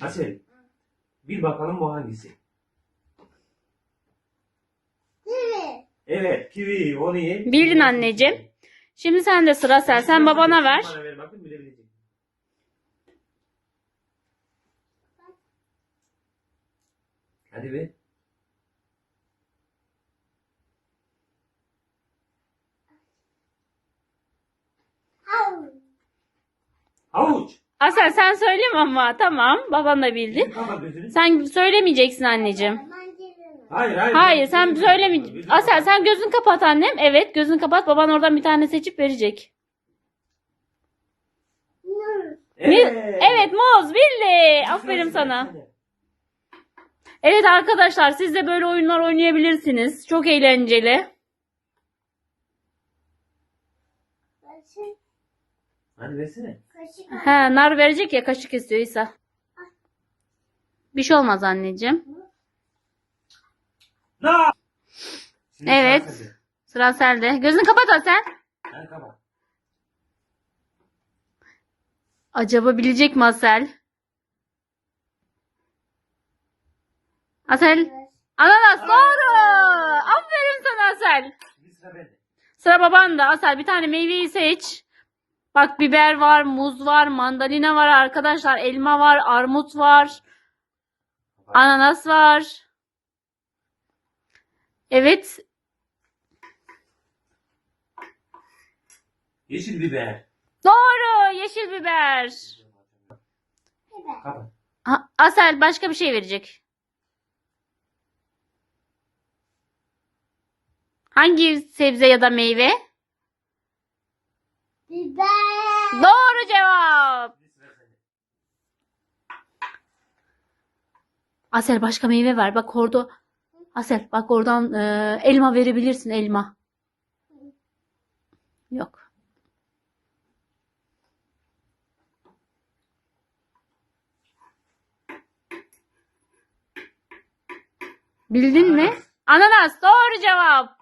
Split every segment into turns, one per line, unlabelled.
Asel. Bir bakalım bu hangisi?
Evet.
Evet kivi onu ye.
Bildin anneciğim. Şimdi sen de sıra sen. Sen babana ver.
Bana ver bakın bilebilecek. Hadi ver.
Havuç.
Havuç.
Asel sen söyleme ama. Tamam. Baban da bildi. Sen söylemeyeceksin anneciğim.
Hayır hayır.
Hayır sen söylemeyeceksin. Asel sen gözünü kapat annem. Evet gözünü kapat. Baban oradan bir tane seçip verecek.
Evet.
Evet muz bildi. Aferin sana. Evet arkadaşlar siz de böyle oyunlar oynayabilirsiniz. Çok eğlenceli.
Hadi versene.
Kaşık.
He nar verecek ya kaşık istiyor İsa. Bir şey olmaz anneciğim.
La! Şimdi
Evet.
sen söyle.
Sıra sende. Gözünü kapat Asel.
Hadi kapat.
Acaba bilecek mi Asel? Asel. Ananas doğru. Aferin sana Asel.
Şimdi sıra bende.
Sıra babanda. Asel bir tane meyveyi seç. Bak biber var, muz var, mandalina var arkadaşlar. Elma var, armut var. Ananas var. Evet.
Yeşil biber.
Doğru. Yeşil biber. Ha, Asel başka bir şey verecek. Hangi sebze ya da meyve?
Biber.
Doğru cevap. Asel başka meyve ver. Bak orada. Asel bak oradan e, elma verebilirsin elma. Yok. Bildin mi?
Ananas.
Ananas doğru cevap.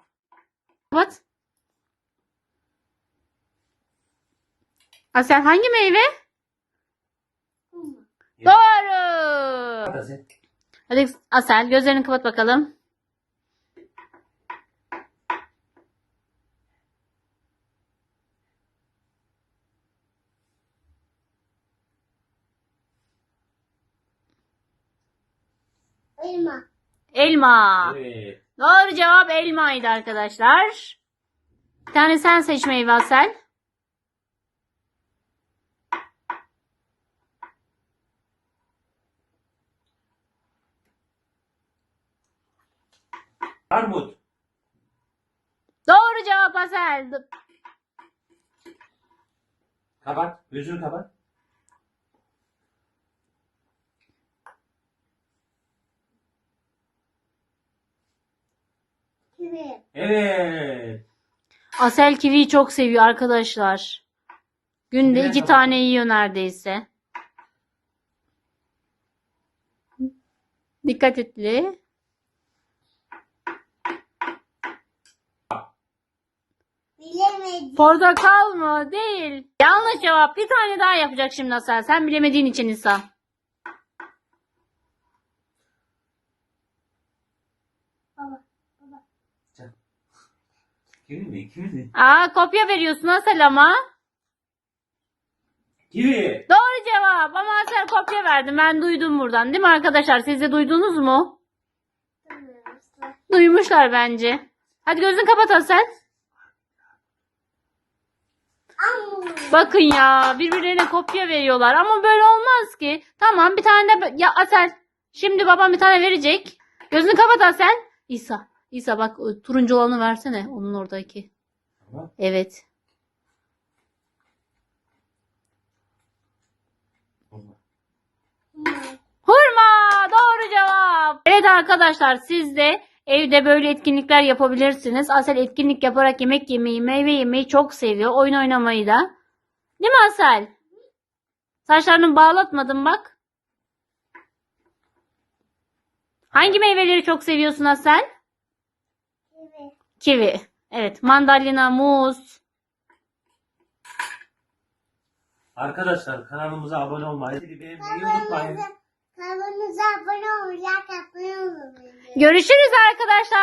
Kapat. Asel hangi meyve? Doğru. Hadi Asel gözlerini kapat bakalım.
Elma.
Elma.
Evet.
Doğru cevap elmaydı arkadaşlar. Bir tane sen seç meyve Asel.
Armut.
Doğru cevap Asel.
Kapat. Gözünü kapat.
Kivi.
Evet.
Asel kiviyi çok seviyor arkadaşlar. Günde
Kiviye
iki
kapat.
tane yiyor neredeyse. Dikkat etli.
Bilemedim.
Portakal mı? Değil. Yanlış cevap. Bir tane daha yapacak şimdi Asel. Sen bilemediğin için İsa.
Baba. Baba.
Kivi mi? Kivi mi?
Aa kopya veriyorsun Asel ama.
Kivi.
Doğru cevap. Ama Asel kopya verdi. Ben duydum buradan. Değil mi arkadaşlar? Siz de duydunuz mu? Duymuşlar bence. Hadi gözünü kapat Asel. Bakın ya birbirlerine kopya veriyorlar ama böyle olmaz ki. Tamam bir tane de ya Asel şimdi babam bir tane verecek. Gözünü kapat Asel. İsa. İsa bak turuncu olanı versene onun oradaki.
Tamam.
Evet. Hurma doğru cevap. Evet arkadaşlar siz de evde böyle etkinlikler yapabilirsiniz. Asel etkinlik yaparak yemek yemeyi, meyve yemeyi çok seviyor. Oyun oynamayı da. Değil mi Asel? Saçlarını bağlatmadın bak. Hangi meyveleri çok seviyorsun Asel?
Kivi.
Kivi. Evet. Mandalina, muz.
Arkadaşlar kanalımıza abone olmayı, beğenmeyi unutmayın.
Kanalımıza abone olmayı, like atmayı unutmayın.
Görüşürüz arkadaşlar.